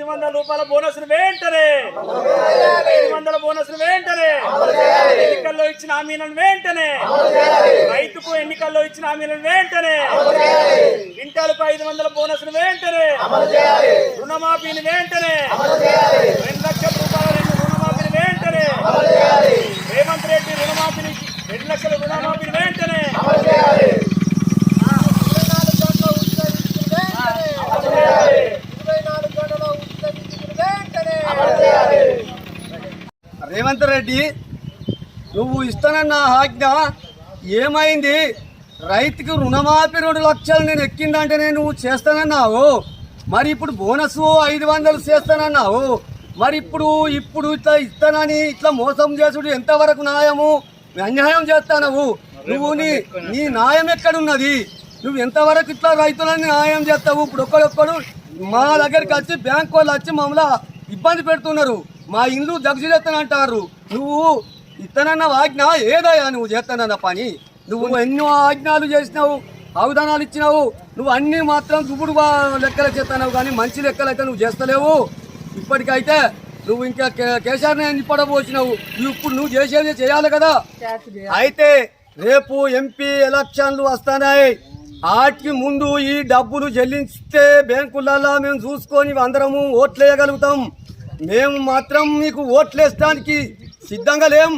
ఐదు వందల రూపాయల బోనస్ వెంటనే ఐదు వందల బోనస్ వెంటనే ఎన్నికల్లో ఇచ్చిన హామీలను వెంటనే రైతుకు ఎన్నికల్లో ఇచ్చిన హామీలను వెంటనే క్వింటాలకు ఐదు వందల బోనస్ వెంటనే రుణమాఫీని వెంటనే రెండు లక్షల రూపాయల రెండు రుణమాఫీని వెంటనే రేవంత్ రెడ్డి రుణమాఫీని రెండు లక్షల రుణమాఫీని వెంటనే రేవంత్ రెడ్డి నువ్వు ఇస్తానన్న ఆజ్ఞ ఏమైంది? రైతుకు రుణమాఫీ రెండు లక్షలు నేను ఎక్కిందంటేనే నువ్వు చేస్తానన్నావు. మరి ఇప్పుడు బోనస్ ఐదు వందలు చేస్తానన్నావు. మరి ఇప్పుడు ఇప్పుడు ఇట్లా ఇస్తానని ఇట్లా మోసం చేసుడు ఎంతవరకు న్యాయము? అన్యాయం చేస్తానవు. నువ్వు నీ నీ న్యాయం ఎక్కడున్నది? నువ్వు ఎంతవరకు ఇట్లా రైతులని న్యాయం చేస్తావు? ఇప్పుడు ఒక్కడొక్కడు మా దగ్గరికి వచ్చి బ్యాంక్ వాళ్ళు వచ్చి మమ్మల్ని ఇబ్బంది పెడుతున్నారు. మా ఇల్లు అంటారు. నువ్వు ఇతనన్న ఆజ్ఞ ఏదయ్యా నువ్వు చేస్తానన్న పని? నువ్వు ఎన్నో ఆజ్ఞలు చేసినావు అవధానాలు ఇచ్చినావు. నువ్వు అన్నీ మాత్రం దుబ్బుడు లెక్కలు చేస్తున్నావు కానీ మంచి లెక్కలు అయితే నువ్వు చేస్తలేవు. ఇప్పటికైతే నువ్వు ఇంకా కే- నిప్పడబోసినావు. నువ్వు ఇప్పుడు నువ్వు చేసేది చేయాలి కదా. అయితే రేపు ఎంపీ ఎలక్షన్లు వస్తున్నాయి వాటికి ముందు ఈ డబ్బులు చెల్లిస్తే బ్యాంకులలో మేము చూసుకొని అందరము ఓట్లేయగలుగుతాం. మేము మాత్రం మీకు ఓట్లేసడానికి సిద్ధంగా లేం.